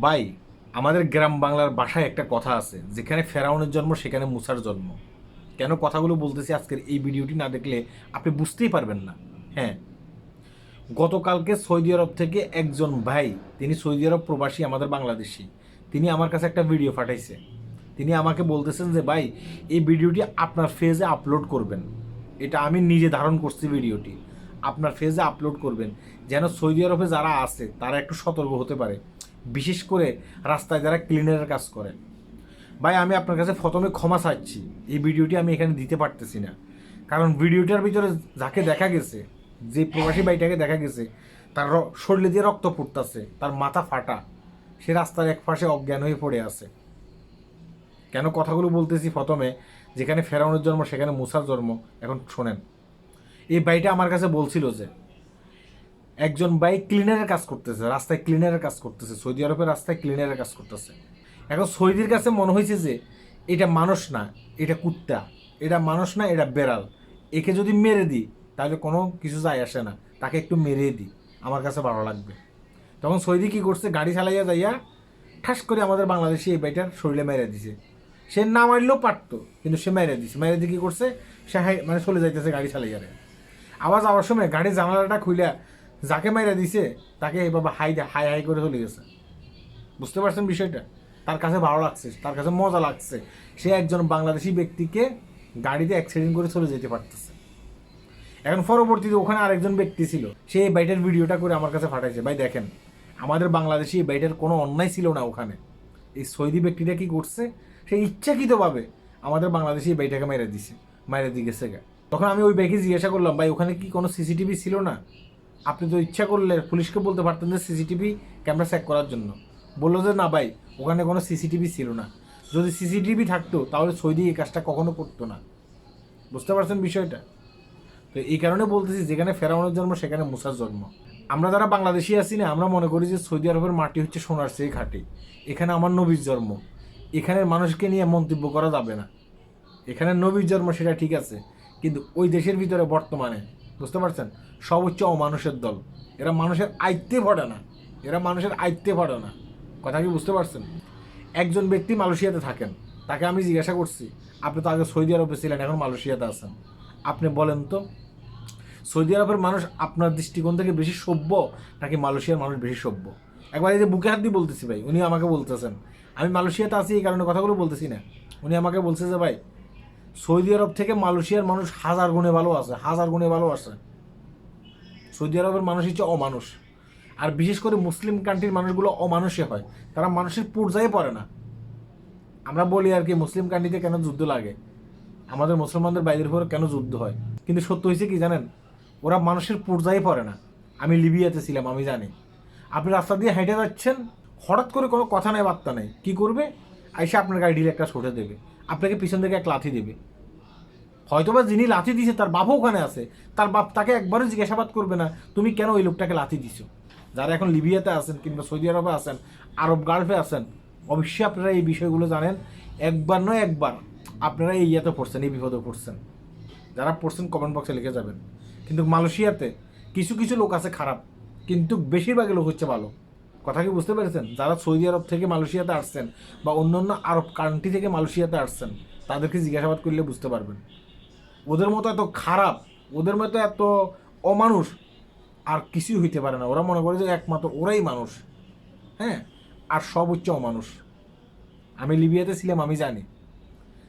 ভাই, আমাদের গ্রাম বাংলার ভাষায় একটা কথা আছে, যেখানে ফেরাউনের জন্ম, সেখানে মুসার জন্ম। কেন কথাগুলো বলতেছি আজকের এই ভিডিওটি না দেখলে আপনি বুঝতেই পারবেন না। হ্যাঁ গতকালকে সৌদি আরব থেকে একজন ভাই, তিনি সৌদি আরব প্রবাসী, আমাদের বাংলাদেশি, তিনি আমার কাছে একটা ভিডিও পাঠাইছে। তিনি আমাকে বলতেছেন যে, ভাই, এই ভিডিওটি আপনার ফেজে আপলোড করবেন। এটা আমি নিজে ধারণ করছি ভিডিওটি। আপনার ফেজে আপলোড করবেন। যেন সৌদি আরবে যারা আছে, তারা একটু সতর্ক হতে পারে। বিশেষ করে রাস্তায় যারা ক্লিনারের কাজ করে। ভাই, আমি আপনার কাছে প্রথমে ক্ষমা চাচ্ছি। এই ভিডিওটি আমি এখানে দিতে পারতেছি না। কারণ ভিডিওটার ভিতরে যাকে দেখা গেছে, যে প্রবাসী ভাইটাকে দেখা গেছে, তার শরীরে দিয়ে রক্ত পড়তেছে তার মাথা ফাটা, সে রাস্তার এক পাশে অজ্ঞান হয়ে পড়ে আছে। কেন কথাগুলো বলতেছি প্রথমে, যেখানে ফেরাউনের জন্ম, সেখানে মুসার জন্ম। এখন শোনেন, এই ভাইটা আমার কাছে বলছিল যে একজন ভাই ক্লিনারের কাজ করতেছে, রাস্তায় ক্লিনারের কাজ করতেছে, সৌদি আরবের রাস্তায় ক্লিনারের কাজ করতেছে। এখন সৌদির কাছে মনে হয়েছে যে, এটা মানুষ না, এটা কুত্তা, এটা মানুষ না, এটা বেড়াল। একে যদি মেরে দিই, তাহলে কোনো কিছু যায় আসে না, তাকে একটু মেরে দিই, আমার কাছে ভালো লাগবে। তখন সৌদি কী করছে, গাড়ি চালাইয়া যাইয়া ঠাস করে আমাদের বাংলাদেশি এই ভাইটার শরীরে মেরে দিছে। সে না মারলেও পারতো, কিন্তু সে মেরে দিছে। মেরে দিয়ে কী করছে, সে মানে চলে যাইতেছে গাড়ি চালাইয়ারে। আবার যাওয়ার সময় গাড়ির জানালাটা খুইলা যাকে মেরে দিছে, তাকে এভাবে হাই হাই হাই করে চলে গেছে। বুঝতে পারছেন বিষয়টা? তার কাছে ভালো লাগছে, তার কাছে মজা লাগছে। সে একজন বাংলাদেশি ব্যক্তিকে গাড়িতে অ্যাক্সিডেন্ট করে চলে যেতে পারতেছে। এখন পরবর্তীতে ওখানে আরেকজন ব্যক্তি ছিল, সে এই বাইটার ভিডিওটা করে আমার কাছে পাঠাইছে, ভাই দেখেন, আমাদের বাংলাদেশি এই বাইটার কোনো অন্যায় ছিল না ওখানে। এই সৌদি ব্যক্তিটা কি করছে? সে ইচ্ছাকৃতভাবে আমাদের বাংলাদেশি এই বাইটাকে মেরে দিছে মেরে দিয়ে গেছে। তখন আমি ওই বাইকে জিজ্ঞাসা করলাম, ভাই, ওখানে কি কোনো সিসিটিভি ছিল না? আপনি তো ইচ্ছা করলে পুলিশকে বলতে পারতেন যে সিসিটিভি ক্যামেরা চেক করার জন্য। বলল যে, না ভাই, ওখানে কোনো সিসিটিভি ছিল না। যদি সিসিটিভি থাকতো, তাহলে সৌদি এই কাজটা কখনো করতো না। বুঝতে পারছেন বিষয়টা? তো এই কারণে বলতেছি, যেখানে ফেরাউনের জন্ম, সেখানে মুসার জন্ম। আমরা যারা বাংলাদেশি আছি না, আমরা মনে করি যে সৌদি আরবের মাটি হচ্ছে সোনার চেয়ে ঘাটে। এখানে আমার নবীর জন্ম। এখানের মানুষকে নিয়ে মন্তব্য করা যাবে না। এখানে নবীর জন্ম সেটা ঠিক আছে, কিন্তু ওই দেশের ভিতরে বর্তমানে বুঝতে পারছেন? হচ্ছে অমানুষের দল। এরা মানুষের আয়ত্তে পড়ে না। এরা মানুষের আয়ত্তে পড়ে না। কথা কি বুঝতে পারছেন? একজন ব্যক্তি মালয়েশিয়াতে থাকেন। তাকে আমি জিজ্ঞাসা করছি, আপনি তো আগে সৌদি আরবে ছিলেন, এখন মালয়েশিয়াতে আছেন? আপনি বলেন তো, সৌদি আরবের মানুষ আপনার দৃষ্টিকোণ থেকে বেশি সভ্য, নাকি মালয়েশিয়ার মানুষ বেশি সভ্য? একবার এই যে বুকে হাত দিয়ে বলতেছি ভাই, উনি আমাকে বলতেছেন। আমি মালয়েশিয়াতে আছি, এই কারণে কথাগুলো বলতেছি না। উনি আমাকে বলছে যে, ভাই সৌদি আরব থেকে মালয়েশিয়ার মানুষ হাজার গুণে ভালো আছে, হাজার গুণে ভালো আছে। সৌদি আরবের মানুষ হচ্ছে অমানুষ। আর বিশেষ করে মুসলিম কান্ট্রির মানুষগুলো অমানুষে হয়। তারা মানুষের পর্যায়ে পড়ে না। আমরা বলি আর কি, মুসলিম কান্ট্রিতে কেন যুদ্ধ লাগে? আমাদের মুসলমানদের বাইরের উপর কেন যুদ্ধ হয়? কিন্তু সত্য হয়েছে কি জানেন? ওরা মানুষের পর্যায়ে পড়ে না। আমি লিবিয়াতে ছিলাম, আমি জানি। আপনি রাস্তা দিয়ে হেঁটে যাচ্ছেন, হঠাৎ করে কোনো কথা নেই, বার্তা নেই। কী করবে? আইসা আপনার গাড়ি ঢিলে একটা ছুটে দেবে। আপনাকে পিছন থেকে এক লাথি দেবে। হয়তোবা যিনি লাথি দিছে, তার বাপও ওখানে আছে। তার বাপ তাকে একবারও জিজ্ঞাসাবাদ করবে না, তুমি কেন ওই লোকটাকে লাথি দিছো? যারা এখন লিবিয়াতে আছেন কিংবা সৌদি আরবে আছেন, আরব গালফে আছেন, অবশ্যই আপনারা এই বিষয়গুলো জানেন। একবার নয় একবার আপনারা এই ইয়েতে পড়ছেন, এই বিপদে পড়ছেন। যারা পড়ছেন কমেন্ট বক্সে লিখে যাবেন। কিন্তু মালয়েশিয়াতে কিছু কিছু লোক আছে খারাপ, কিন্তু বেশিরভাগই লোক হচ্ছে ভালো। কথা কি বুঝতে পেরেছেন? যারা সৌদি আরব থেকে মালয়েশিয়াতে আসছেন বা অন্য অন্য আরব কান্ট্রি থেকে মালয়েশিয়াতে আসছেন, তাদেরকে জিজ্ঞাসাবাদ করলে বুঝতে পারবেন। ওদের মতো এত খারাপ, ওদের মতো এত অমানুষ আর কিছুই হইতে পারে না। ওরা মনে করে যে একমাত্র ওরাই মানুষ। হ্যাঁ? আর সব হচ্ছে অমানুষ। আমি লিবিয়াতে ছিলাম, আমি জানি।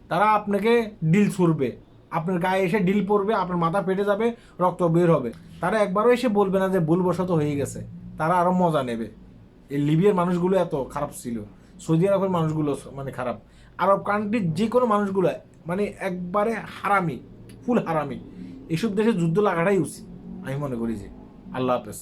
তারা আপনাকে ডিল ছুড়বে। আপনার গায়ে এসে ডিল পড়বে আপনার মাথা পেটে যাবে, রক্ত বের হবে। তারা একবারও এসে বলবে না যে ভুলবশত হয়ে গেছে। তারা আরও মজা নেবে। এই লিবিয়ার মানুষগুলো এত খারাপ ছিল, সৌদি আরবের মানুষগুলো মানে খারাপ। আরব কান্ট্রির যে কোনো মানুষগুলো মানে একবারে হারামি ফুল হারামি। এসব দেশে যুদ্ধ লাগাটাই উচিত, আমি মনে করি যে। আল্লাহ হাফেজ।